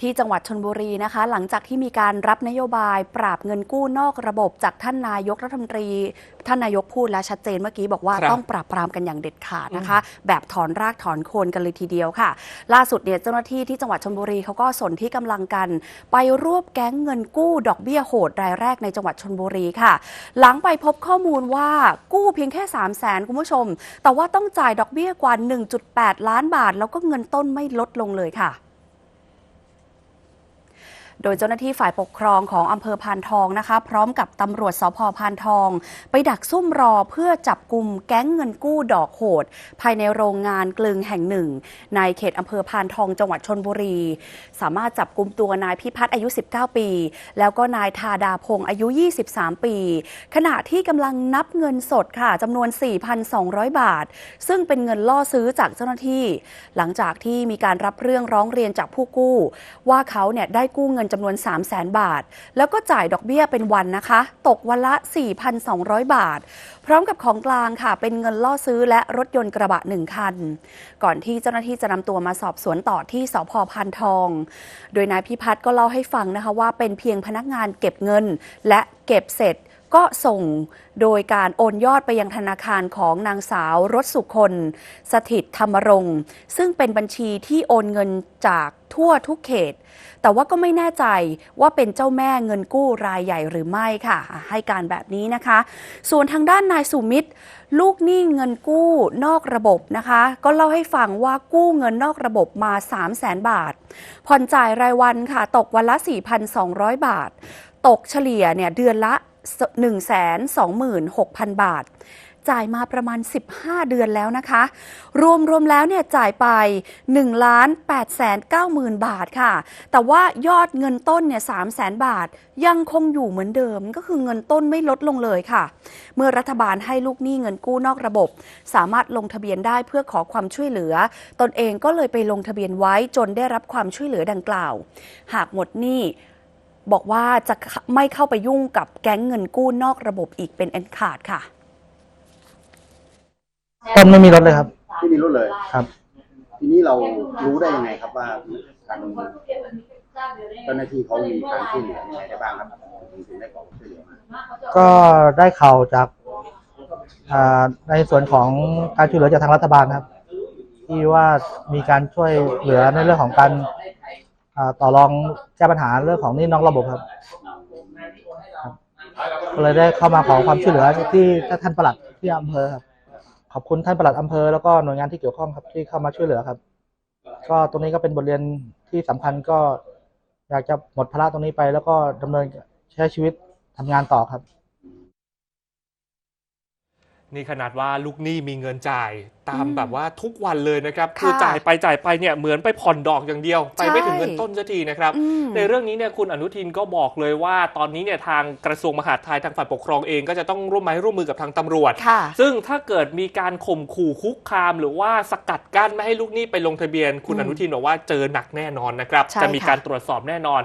ที่จังหวัดชนบุรีนะคะ หลังจากที่มีการรับนโยบายปราบเงินกู้นอกระบบจากท่านนายกรัฐมนตรี ท่านนายกพูดและชัดเจนเมื่อกี้บอกว่าครับ ต้องปราบปรามกันอย่างเด็ดขาดนะคะ แบบถอนรากถอนโคนกันเลยทีเดียวค่ะ ล่าสุดเนี่ยเจ้าหน้าที่ที่จังหวัดชนบุรีเขาก็สนที่กำลังกัน ไปรวบแก๊งเงินกู้ดอกเบี้ยโหดรายแรกในจังหวัดชนบุรีค่ะ หลังไปพบข้อมูลว่ากู้เพียงแค่ 3 0 0แสนคุณผู้ชม แต่ว่าต้องจ่ายดอกเบี้ยกว่า 1.8 ล้านบาท แล้วก็เงินต้นไม่ลดลงเลยค่ะ โดยเจ้าหน้าที่ฝ่ายปกครองของอำเภอพานทองนะคะ พร้อมกับตำรวจสพพานทอง ไปดักซุ่มรอเพื่อจับกลุ่มแก๊งเงินกู้ดอกโหด ภายในโรงงานกลึงแห่งหนึ่ง ในเขตอำเภอพานทองจังหวัดชนบุรี สามารถจับกลุ่มตัวนายพิพัฒน์อายุ 19 ปี แล้วก็นายธาดาพงศ์อายุ 23 ปี ขณะที่กำลังนับเงินสดค่ะจำนวน 4,200 บาท ซึ่งเป็นเงินล่อซื้อจากเจ้าหน้าที่ หลังจากที่มีการรับเรื่องร้องเรียนจากผู้กู้ ว่าเขาเนี่ยได้กู้เงินจำนวน 3 0 0แสนบาท แล้วก็จ่ายดอกเบี้ยเป็นวันนะคะ ตกวันละ 4,200 บาท พร้อมกับของกลางค่ะ เป็นเงินล่อซื้อและรถยนต์กระบะหนึ่งคัน ก่อนที่เจ้าหน้าที่จะนำตัวมาสอบสวนต่อที่สพพานทอง โดยนายพิพัฒน์ก็เล่าให้ฟังนะคะว่าเป็นเพียงพนักงานเก็บเงิน และเก็บเสร็จ ก็ส่งโดยการโอนยอดไปยังธนาคารของนางสาวรสสุคน สถิตธรรมรงค์ซึ่งเป็นบัญชีที่โอนเงินจากทั่วทุกเขต แต่ว่าก็ไม่แน่ใจว่าเป็นเจ้าแม่เงินกู้รายใหญ่หรือไม่ค่ะ ให้การแบบนี้นะคะ ส่วนทางด้านนายสุมิตร ลูกหนี้เงินกู้นอกระบบนะคะ ก็เล่าให้ฟังว่ากู้เงินนอกระบบมา 3 0 0แสนบาท ผ่อนจ่ายรายวันค่ะ ตกวันละ 4,200 บาท ตกเฉลี่ยเนี่ยเดือนละ 126,000 บาท จ่ายมาประมาณ 15 เดือนแล้วนะคะ รวมรวมแล้วเนี่ยจ่ายไป1ล้าน8แสน9หมื่นบาทค่ะ แต่ว่ายอดเงินต้นเนี่ย3แสนบาทยังคงอยู่เหมือนเดิมก็คือเงินต้นไม่ลดลงเลยค่ะ เมื่อรัฐบาลให้ลูกหนี้เงินกู้นอกระบบ สามารถลงทะเบียนได้เพื่อขอความช่วยเหลือ ตนเองก็เลยไปลงทะเบียนไว้จนได้รับความช่วยเหลือดังกล่าว หากหมดหนี้ บอกว่าจะไม่เข้าไปยุ่งกับแก๊งเงินกู้นอกระบบอีกเป็นอันขาดค่ะ ต้นไม่มีรถเลยครับ ไม่มีรถเลย ครับ ทีนี้เรารู้ได้ยังไงครับว่าทางเจ้าหน้าที่เขามีการช่วยเหลือยังไงได้บ้างครับถึงถึงได้ขอความช่วยเหลือมาก็ได้ข่าวจากอ่าในส่วนของการช่วยเหลือจากทางรัฐบาลครับ ที่ว่ามีการช่วยเหลือในเรื่องของการอ่า ต่อรองแก้ปัญหาเรื่องของนี้นอกระบบครับก็เลยได้เข้ามาขอความช่วยเหลือที่ท่านปลัดที่อำเภอครับ ขอบคุณท่านปลัดอำเภอแล้วก็หน่วยงานที่เกี่ยวข้องครับที่เข้ามาช่วยเหลือครับ ก็ตรงนี้ก็เป็นบทเรียนที่สำคัญก็อยากจะหมดภาระตรงนี้ไป แล้วก็ดำเนินใช้ชีวิตทำงานต่อครับ นี่ขนาดว่าลูกหนี้มีเงินจ่ายตามอืมแบบว่าทุกวันเลยนะครับค่ะคือจ่ายไปจ่ายไปเนี่ยเหมือนไปผ่อนดอกอย่างเดียว ไปไม่ถึงใช่เงินต้นสักทีนะครับอืมในเรื่องนี้เนี่ยคุณอนุทินก็บอกเลยว่าตอนนี้เนี่ยทางกระทรวงมหาดไทยทางฝ่ายปกครองเองก็จะต้องร่วมไม้ร่วมมือกับทางตำรวจค่ะซึ่งถ้าเกิดมีการข่มขู่คุกคาม หรือว่าสกัดกั้นไม่ให้ลูกหนี้ไปลงทะเบียน คุณอืมอนุทินบอกว่าเจอหนักแน่นอนนะครับใช่จะมีค่ะการตรวจสอบแน่นอน